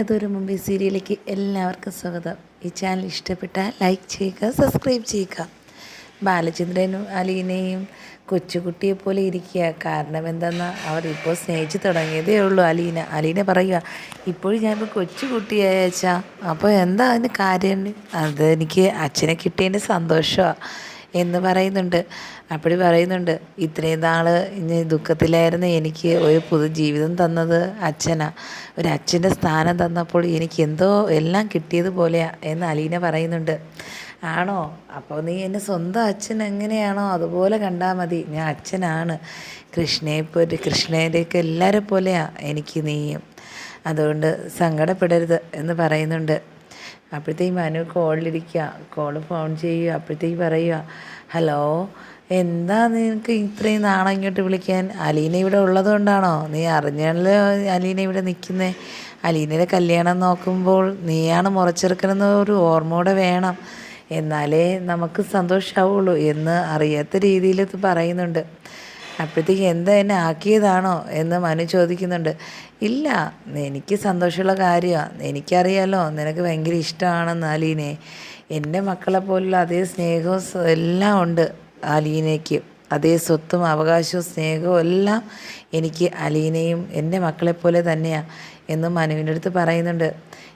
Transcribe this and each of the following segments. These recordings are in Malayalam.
മഴദൂരം മുമ്പേ സീരിയലിലേക്ക് എല്ലാവർക്കും സ്വാഗതം. ഈ ചാനൽ ഇഷ്ടപ്പെട്ടാൽ ലൈക്ക് ചെയ്യുക സബ്സ്ക്രൈബ് ചെയ്യുക. ബാലചന്ദ്രനും അലീനയും കൊച്ചുകുട്ടിയെ പോലെ ഇരിക്കുക. കാരണം എന്തെന്നാൽ അവർ ഇപ്പോൾ സ്നേഹിച്ച് തുടങ്ങിയതേ ഉള്ളൂ അലീന. അലീന പറയുക ഇപ്പോഴും ഞാനിപ്പോൾ കൊച്ചുകുട്ടിയായ അച്ഛാ. അപ്പോൾ എന്താ അതിന് കാര്യം? അതെനിക്ക് അച്ഛനെ കിട്ടിയതിന്റെ സന്തോഷമാണ് എന്ന് പറയുന്നുണ്ട്. അപ്പോൾ പറയുന്നുണ്ട്. ഇത്രയും നാൾ ഇനി ദുഃഖത്തിലായിരുന്നു എനിക്ക് ഒരു പുതുജീവിതം തന്നത് അച്ഛനാ. ഒരു അച്ഛന്റെ സ്ഥാനം തന്നപ്പോൾ എനിക്ക് എന്തോ എല്ലാം കിട്ടിയതുപോലെയാ എന്ന് അലീന പറയുന്നുണ്ട്. ആണോ? അപ്പോൾ നീ എന്റെ സ്വന്തം അച്ഛൻ എങ്ങനെയാണോ അതുപോലെ കണ്ടാൽ മതി. ഞാൻ അച്ഛനാണ്. കൃഷ്ണയെ പോലെ കൃഷ്ണയുടെയൊക്കെ എല്ലാവരെ പോലെയാണ് എനിക്ക് നീയും. അതുകൊണ്ട് സങ്കടപ്പെടരുത് എന്ന് പറയുന്നുണ്ട്. അപ്പോഴത്തേക്ക് മനു കോളിലിരിക്കുക കോൾ ഫോൺ ചെയ്യുക അപ്പോഴത്തേക്ക് പറയുക ഹലോ എന്താ നിനക്ക് ഇത്രയും നാളെ ഇങ്ങോട്ട് വിളിക്കാൻ? അലീന ഇവിടെ ഉള്ളതുകൊണ്ടാണോ? നീ അറിഞ്ഞാണല്ലോ അലീന ഇവിടെ നിൽക്കുന്നേ? അലീനയുടെ കല്യാണം നോക്കുമ്പോൾ നീയാണ് മുറച്ചെടുക്കണമെന്ന് ഒരു ഓർമ്മയോടെ വേണം. എന്നാലേ നമുക്ക് സന്തോഷമാവുള്ളൂ എന്ന് അറിയാത്ത രീതിയിൽ പറയുന്നുണ്ട്. അപ്പോഴത്തേക്ക് എന്താ എന്നെ ആക്കിയതാണോ എന്ന് മനു ചോദിക്കുന്നുണ്ട്. ഇല്ല എനിക്ക് സന്തോഷമുള്ള കാര്യമാണ് എനിക്കറിയാലോ നിനക്ക് ഭയങ്കര ഇഷ്ടമാണെന്ന് അലീനെ എന്റെ മക്കളെ പോലുള്ള അതേ സ്നേഹവും എല്ലാം ഉണ്ട് അലീനയ്ക്ക് അതേ സ്വത്തും അവകാശവും സ്നേഹവും എല്ലാം എനിക്ക് അലീനയും എന്റെ മക്കളെപ്പോലെ തന്നെയാണ് എന്ന് മനുവിന്റെ അടുത്ത് പറയുന്നുണ്ട്.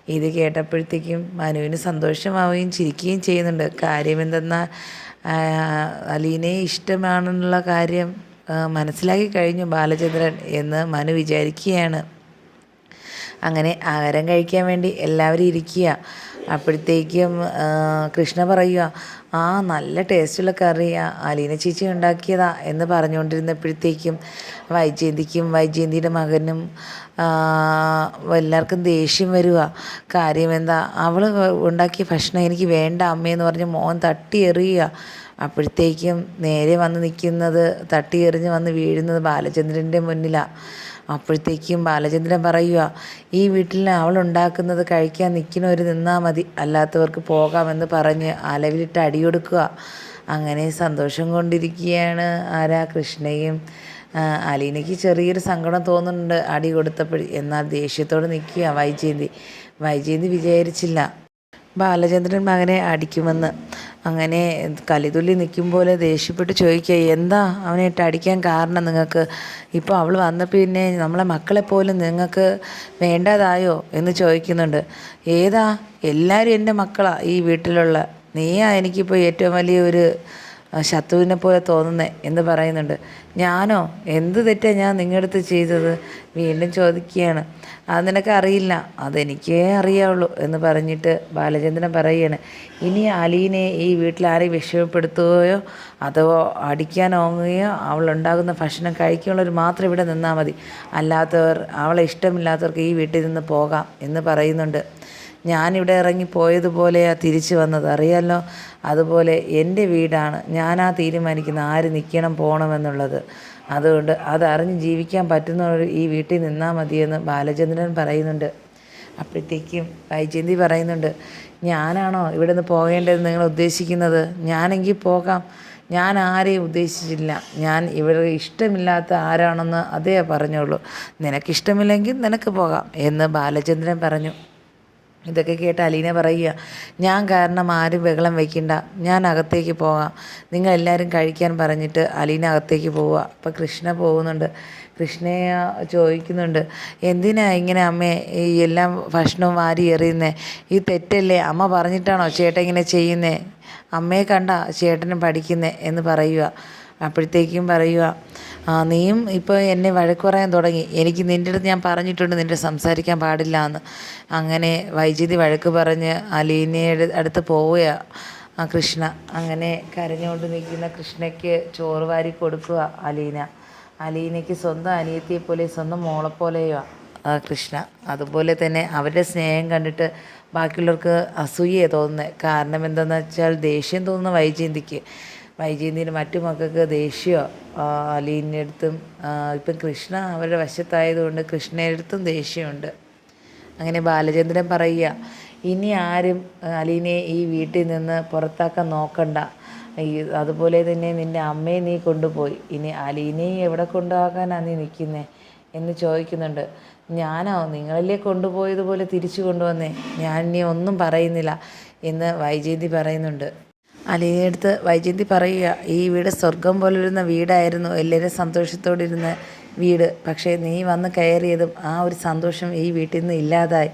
ഇത് കേട്ടപ്പോഴത്തേക്കും മനുവിന് സന്തോഷമാവുകയും ചിരിക്കുകയും ചെയ്യുന്നുണ്ട്. കാര്യമെന്തെന്നാൽ അലീനയെ ഇഷ്ടമാണെന്നുള്ള കാര്യം മനസ്സിലാക്കി കഴിഞ്ഞു ബാലചന്ദ്രൻ എന്ന് മനു വിചാരിക്കുകയാണ്. അങ്ങനെ ആഹാരം കഴിക്കാൻ വേണ്ടി എല്ലാവരും ഇരിക്കുക. അപ്പോഴത്തേക്കും കൃഷ്ണ പറയുക ആ നല്ല ടേസ്റ്റുള്ള കറിയാ അലീന ചേച്ചി ഉണ്ടാക്കിയതാ എന്ന് പറഞ്ഞുകൊണ്ടിരുന്നപ്പോഴത്തേക്കും വൈജയന്തിക്കും വൈജയന്തിയുടെ മകനും എല്ലാവർക്കും ദേഷ്യം വരിക കാര്യം എന്താ അവൾ ഉണ്ടാക്കിയ ഭക്ഷണം എനിക്ക് വേണ്ട അമ്മയെന്ന് പറഞ്ഞ് മോൻ തട്ടി എറിയുക അപ്പോഴത്തേക്കും നേരെ വന്ന് നിൽക്കുന്നത് തട്ടി എറിഞ്ഞ് വന്ന് വീഴുന്നത് ബാലചന്ദ്രന്റെ മുന്നിലാണ് അപ്പോഴത്തേക്കും ബാലചന്ദ്രൻ പറയുക ഈ വീട്ടിൽ അവൾ ഉണ്ടാക്കുന്നത് കഴിക്കാൻ നിൽക്കുന്നവർ നിന്നാൽ മതി. അല്ലാത്തവർക്ക് പോകാമെന്ന് പറഞ്ഞ് അലവിലിട്ട് അടിയൊടുക്കുക അങ്ങനെ സന്തോഷം കൊണ്ടിരിക്കുകയാണ് ആരാ കൃഷ്ണയും അലീനയ്ക്ക് ചെറിയൊരു സങ്കടം തോന്നുന്നുണ്ട്. അടി കൊടുത്തപ്പോഴും എന്നാൽ ദേഷ്യത്തോടെ നിൽക്കുക. വൈജയന്തി വൈജയന്തി വിചാരിച്ചില്ല. ബാലചന്ദ്രൻ മകനെ അടിക്കുമെന്ന്. അങ്ങനെ കലിതുള്ളി നിൽക്കും പോലെ ദേഷ്യപ്പെട്ട് ചോദിക്കുക എന്താ അവനെ ഇട്ട് അടിക്കാൻ കാരണം നിങ്ങൾക്ക്? ഇപ്പോൾ അവൾ വന്ന പിന്നെ നമ്മളെ മക്കളെ പോലും നിങ്ങൾക്ക് വേണ്ടതായോ? എന്ന് ചോദിക്കുന്നുണ്ട്. ഏതാ? എല്ലാവരും എന്റെ മക്കളാണ് ഈ വീട്ടിലുള്ള. നീയാ എനിക്കിപ്പോൾ ഏറ്റവും വലിയ ഒരു ശത്രുവിനെ പോലെ തോന്നുന്നേ എന്ന് പറയുന്നുണ്ട്. ഞാനോ? എന്ത് തെറ്റാ ഞാൻ നിങ്ങളുടെ അടുത്ത് ചെയ്തത്? വീണ്ടും ചോദിക്കുകയാണ്. അത് നിനക്ക് അറിയില്ല. അതെനിക്കേ അറിയാവുള്ളൂ എന്ന് പറഞ്ഞിട്ട് ബാലചന്ദ്രൻ പറയുകയാണ്. ഇനി അലീനെ ഈ വീട്ടിൽ ആരെയും വിഷമപ്പെടുത്തുകയോ അഥവാ അടിക്കാൻ ഓങ്ങുകയോ അവളുണ്ടാകുന്ന ഭക്ഷണം കഴിക്കാനുള്ളവർ മാത്രം ഇവിടെ നിന്നാൽ മതി. അല്ലാത്തവർ അവളെ ഇഷ്ടമില്ലാത്തവർക്ക് ഈ വീട്ടിൽ നിന്ന് പോകാം എന്ന് പറയുന്നുണ്ട്. ഞാനിവിടെ ഇറങ്ങി പോയതുപോലെയാണ് തിരിച്ചു വന്നത് അറിയാലോ? അതുപോലെ എന്റെ വീടാണ്. ഞാനാ തീരുമാനിക്കുന്ന ആര് നിൽക്കണം പോകണമെന്നുള്ളത് അതുകൊണ്ട് അതറിഞ്ഞ് ജീവിക്കാൻ പറ്റുന്നവർ ഈ വീട്ടിൽ നിന്നാൽ മതിയെന്ന് ബാലചന്ദ്രൻ പറയുന്നുണ്ട്. അപ്പോഴത്തേക്കും വൈജയന്തി പറയുന്നുണ്ട് ഞാനാണോ ഇവിടെ നിന്ന് പോകേണ്ടതെന്ന് നിങ്ങൾ ഉദ്ദേശിക്കുന്നത്? ഞാനെങ്കിൽ പോകാം. ഞാൻ ആരെയും ഉദ്ദേശിച്ചില്ല. ഞാൻ ഇവിടെ ഇഷ്ടമില്ലാത്ത ആരാണെന്ന് അതേ പറഞ്ഞുള്ളൂ നിനക്കിഷ്ടമില്ലെങ്കിൽ നിനക്ക് പോകാം എന്ന് ബാലചന്ദ്രൻ പറഞ്ഞു. ഇതൊക്കെ കേട്ട് അലീന പറയുക ഞാൻ കാരണം ആരും ബഹളം വയ്ക്കണ്ട ഞാൻ അകത്തേക്ക് പോകാം. നിങ്ങൾ എല്ലാവരും കഴിക്കാൻ പറഞ്ഞിട്ട് അലീന അകത്തേക്ക് പോവുക. അപ്പോൾ കൃഷ്ണ പോകുന്നുണ്ട്. കൃഷ്ണയെ ചോദിക്കുന്നുണ്ട് എന്തിനാ ഇങ്ങനെ അമ്മേ ഈ എല്ലാം ഭക്ഷണവും വാരി എറിയുന്നേ? ഈ തെറ്റല്ലേ? അമ്മ പറഞ്ഞിട്ടാണോ ചേട്ടൻ ഇങ്ങനെ ചെയ്യുന്നേ? അമ്മയെ കണ്ട ചേട്ടനും പഠിക്കുന്നേ? എന്ന് പറയുക. അപ്പോഴത്തേക്കും പറയുക ആ നീയും ഇപ്പോൾ എന്നെ വഴക്ക് പറയാൻ തുടങ്ങി. എനിക്ക് നിന്റെ അടുത്ത് ഞാൻ പറഞ്ഞിട്ടുണ്ട് നിന്റെ സംസാരിക്കാൻ പാടില്ല എന്ന് അങ്ങനെ വൈദ്യുതി വഴക്ക് പറഞ്ഞ് അലീനയുടെ അടുത്ത് പോവുകയാണ് ആ കൃഷ്ണ. അങ്ങനെ കരഞ്ഞുകൊണ്ട് നിൽക്കുന്ന കൃഷ്ണയ്ക്ക് ചോറ് വാരി കൊടുക്കുക അലീന. അലീനയ്ക്ക് സ്വന്തം അനിയത്തിയെ പോലെ സ്വന്തം മോളെപ്പോലെയോ ആ കൃഷ്ണ. അതുപോലെ തന്നെ അവരുടെ സ്നേഹം കണ്ടിട്ട് ബാക്കിയുള്ളവർക്ക് അസൂയ തോന്നുന്നത് കാരണം എന്താണെന്ന് വെച്ചാൽ ദേഷ്യം തോന്നുന്ന വൈജയന്തിക്ക്. വൈജയന്തിന് മറ്റു മക്കൾക്ക് ദേഷ്യമോ ആ, ഇപ്പം കൃഷ്ണ അവരുടെ വശത്തായതുകൊണ്ട് കൃഷ്ണയടുത്തും ദേഷ്യമുണ്ട്. അങ്ങനെ ബാലചന്ദ്രൻ പറയുക ഇനി ആരും അലീനെ ഈ വീട്ടിൽ നിന്ന് പുറത്താക്കാൻ നോക്കണ്ട. ഈ അതുപോലെ തന്നെ നിന്റെ അമ്മയെ നീ കൊണ്ടുപോയി. ഇനി അലീനയെ എവിടെ കൊണ്ടുപോകാനാണ് നീ നിൽക്കുന്നത് എന്ന് ചോദിക്കുന്നുണ്ട്. ഞാനോ? നിങ്ങളല്ലേ കൊണ്ടുപോയതുപോലെ തിരിച്ചു കൊണ്ടുവന്നേ? ഞാൻ ഇനി ഒന്നും പറയുന്നില്ല എന്ന് വൈജയന്തി പറയുന്നുണ്ട്. അലീനയുടെ വൈജന്തി പറയുക ഈ വീട് സ്വർഗം പോലിരുന്ന വീടായിരുന്നു എല്ലാവരും സന്തോഷത്തോടിരുന്ന വീട്. പക്ഷേ നീ വന്ന് കയറിയതും ആ ഒരു സന്തോഷം ഈ വീട്ടിൽ നിന്ന് ഇല്ലാതായി.